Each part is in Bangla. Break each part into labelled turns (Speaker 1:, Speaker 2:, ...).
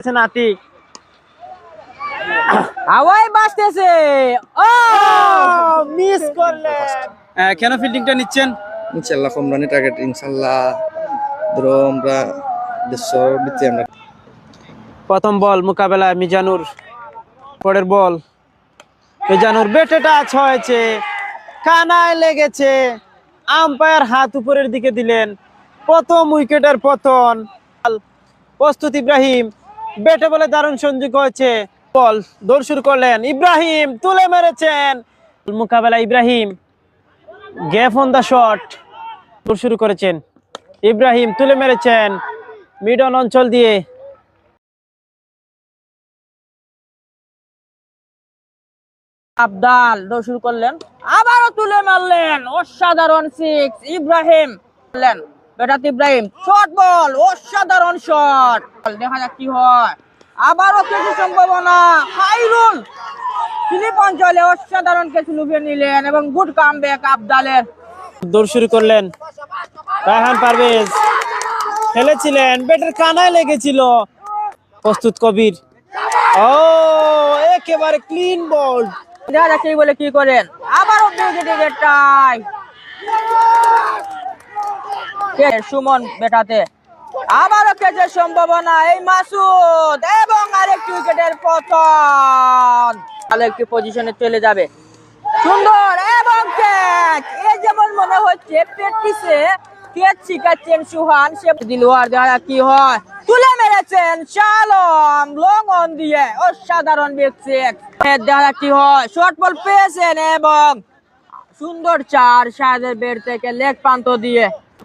Speaker 1: আছেন আতিক
Speaker 2: হাওয়াই বাজতেছে। ও
Speaker 1: মিস করলেন। আহ, কেন ফিল্ডিংটা নিচ্ছেন?
Speaker 3: ইনশাল্লাহ কম রানের টার্গেট ইনশাল্লাহ ধরো আমরা দেড়শো ভিত্তি আমরা
Speaker 1: প্রথম বল মোকাবেলা মিজানুর। পরের বল। মিজানুর বেটে টাচ হয়েছে। কানায় লেগেছে। আম্পায়ার হাত উপরের দিকে দিলেন। প্রথম উইকেটের পতন। প্রস্তুত ইব্রাহিম। বেটে বলে দারুণ সংযোগ হয়েছে বল, দৌড় শুরু করলেন। ইব্রাহিম তুলে মেরেছেন। মোকাবেলা Ibrahim. Gap on the shot. দৌড় শুরু করেছেন। ইব্রাহিম তুলে মেরেছেন মিডন অঞ্চল দিয়ে।
Speaker 2: আবদাল দৌড় শুরু করলেন। আবারও তুলে মারলেন। অসাধারণ সিক্স ইব্রাহিম। বেটাত ইব্রাহিম শর্ট বল অসাধারণ শট। দেখা যাক কি হয়। আবারও কিছু সম্ভাবনা খাইরুল। ফিলিপ অঞ্চলে অসাধারণ কিছু লুফে নিলেন এবং গুড কাম ব্যাক আবদালের।
Speaker 1: দৌড় শুরু করলেন। রায়হান পারভেজ। খেলেছিলেন ব্যাটের কানায় লেগেছিল। প্রস্তুত কবির। ও একেবারে ক্লিন বল
Speaker 2: দেখা যাক কি বলে কি করেন। আবারও টাই। সুমন বেটাতে? আবারও কেচে সম্ভাবনা? এই মাসুদ এবং আরেকটি উইকেটের পতন। ভালো একটি পজিশনে চলে যাবে। সুন্দর এবং ক্যাচ। এই যেমন মনে হচ্ছে প্র্যাকটিসে এবং সুন্দর চার শাহেদের বেড থেকে লেগ প্রান্ত দিয়ে।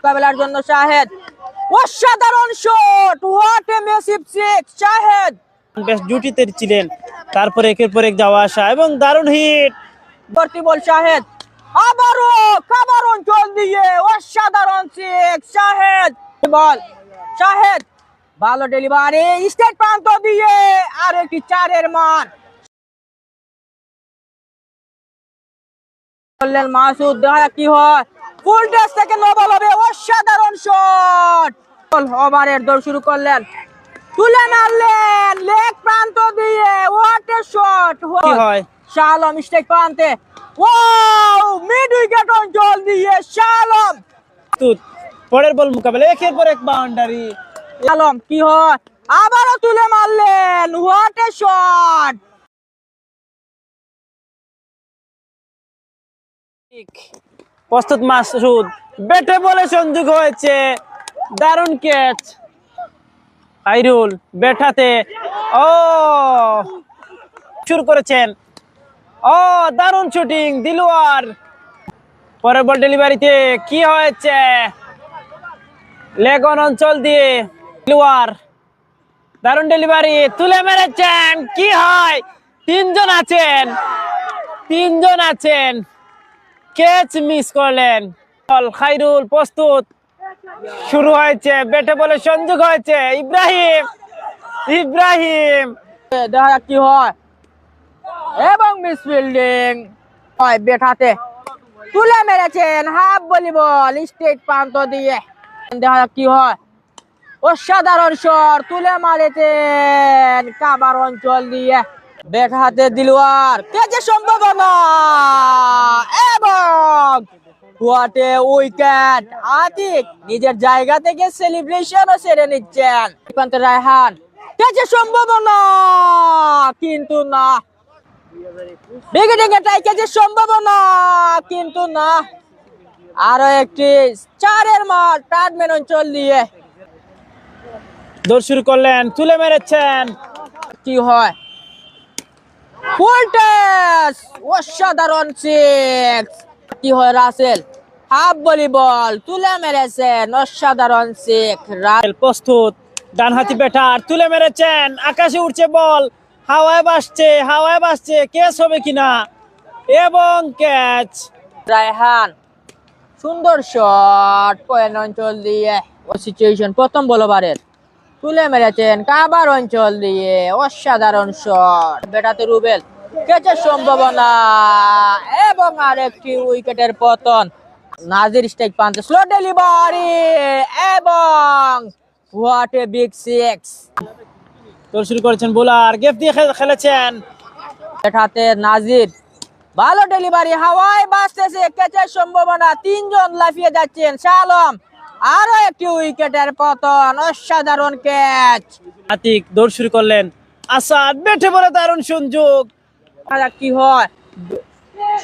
Speaker 2: মোকাবেলার জন্য শাহেদ। অসাধারণ shot what a massive six Shahed!
Speaker 1: বেশ জুটিতে ছিলেন তারপরে একের পর এক যাওয়া আসা এবং দারুণ হিট
Speaker 2: ভর্তি বল শাহেদ। আবারও খাবার অঞ্চল দিয়ে অসাধারণ সিক্স শাহেদ! বল শাহেদ! ভালো ডেলিভারি স্টেট প্রান্ত দিয়ে আর একটি চারের মান করলেন মাসুদ দেখা কি হয়? ফুল টেস্ট থেকে নোবল হবে অসাধারণ শট। ওভারের দৌড় শুরু করলেন। তুলে মারলেন লেগ প্রান্ত দিয়ে। হোয়াট এ শট
Speaker 1: হয়?
Speaker 2: শালম স্টেক প্রান্তে। ওয়াও মিড উইকেট অঞ্চল দিয়ে শালম।
Speaker 1: পরের বল মোকাবেলা একের পর এক বাউন্ডারি।
Speaker 2: শালম কি হয়? আবারও তুলে মারলেন। হোয়াট এ শট
Speaker 1: প্রস্তুত মাসুদ, বেটে বলে সংযোগ হয়েছে। দারুণ ক্যাচ আইরুল বেঠাতে ও! শুরু করেছেন। ও, দারুণ শুটিং দিলওয়ার। পরের বল ডেলিভারিতে কি হয়েছে? লেগন অঞ্চল দিয়ে দিলওয়ার। দারুণ ডেলিভারি তুলে মেরেছেন। কি হয়? তিনজন আছেন। তিনজন আছেন। ক্যাচ মিস করলেন। খাইরুল প্রস্তুত। শুরু হয়েছে, ব্যাটে বলে সংযোগ হয়েছে। ইব্রাহিম ইব্রাহিম।
Speaker 2: দেখা কি হয়? এবং মিস ফিল্ডিং হয় বেঠাতে তুলে মেরেছেন হাফ বলি বল স্টেট প্রান্ত দিয়ে। দেখা কি হয়? অসাধারণ শট তুলে মারেছেন কাবার অঞ্চল দিয়ে। ব্যাট হাতে দিলওয়ার। কেজে সম্ভাবনা? এবং হোয়াটে উইকেট আতিক নিজের জায়গা থেকে সেলিব্রেশনও সেরে নিচ্ছেন। প্রান্তে রায়হান কেজে সম্ভাবনা? কিন্তু না। ডেকে ডেকে টাই কেজে সম্ভাবনা? কিন্তু না। আরও একটি চারের মাঠ টার্ডম্যান অঞ্চল দিয়ে।
Speaker 1: দৌড় করলেন, তুলে মেরেছেন।
Speaker 2: কি হয়? ফুল টেস অসাধারণ সিক্স কি হয় রাসেল? হাফ ভলিবল তুলে মেরেছেন অসাধারণ সিক্স
Speaker 1: প্রস্তুত ডানহাতি ব্যাটার তুলে মেরেছেন আকাশে উঠছে বল হাওয়ায় বাসছে হাওয়ায় বাসছে ক্যাচ হবে কিনা? এবং ক্যাচ
Speaker 2: রায়হান সুন্দর শট পয়েন্ট অঞ্চল দিয়ে ও সিচুয়েশন প্রথম বল ওভারের তুলে মেরেছেন। কাবার অঞ্চল দিয়ে অসাধারণ শট। বেটাতে রুবেল কেচের সম্ভাবনা এবং আরেকটি উইকেটের পতন। নাজির স্ট্রাইক পান্তে স্লো ডেলিভারি এবং হোয়াট এ বিগ সিক্স
Speaker 1: তোর শুরু করেছেন বোলার গেফ দিয়ে খেলেছেন।
Speaker 2: এটাতে নাজির ভালো ডেলিভারি হাওয়ায় বাঁচতেছে কেচের সম্ভাবনা। তিনজন লাফিয়ে যাচ্ছেন শালম আরও একটি উইকেটের পতন অসাধারণ ক্যাচ
Speaker 1: আতিক দৌড় শুরু করলেন। আসাদ বেঠে বলে দারুণ সুযোগ।
Speaker 2: কি হয়।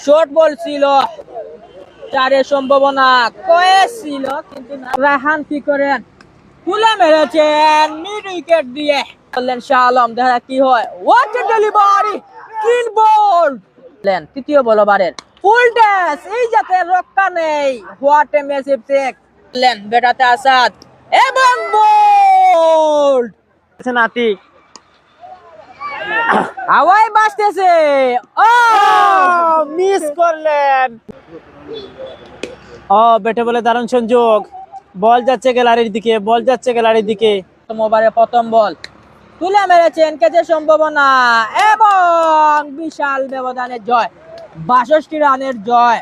Speaker 2: শর্ট বল ছিল চারের সম্ভাবনা কয়ে ছিল কিন্তু রাহান কি করেন? তুলে মেরেছেন মিড উইকেট দিয়ে। বললেন শাহ আলম দেখা কি হয়। What a delivery clean ball তৃতীয় বল ওভারের ফুল ড্যাশ এই জাতের রক্ষা নেই। হোয়াট এ মেসিভ টেক বললেন বেটাতে আসাদ। এবং বল
Speaker 1: আতিক
Speaker 2: হাওয়ায় বাঁচতেছে ও!
Speaker 1: মিস করলেন। ও বেটে বলে দারুণ সংযোগ। বল যাচ্ছে গ্যালারির দিকে বল যাচ্ছে গ্যালারির দিকে।
Speaker 2: ওভারে প্রথম বল। তুলে মেরেছেন কেচে সম্ভাবনা। এবং বিশাল ব্যবধানের জয় বাষট্টি রানের জয়।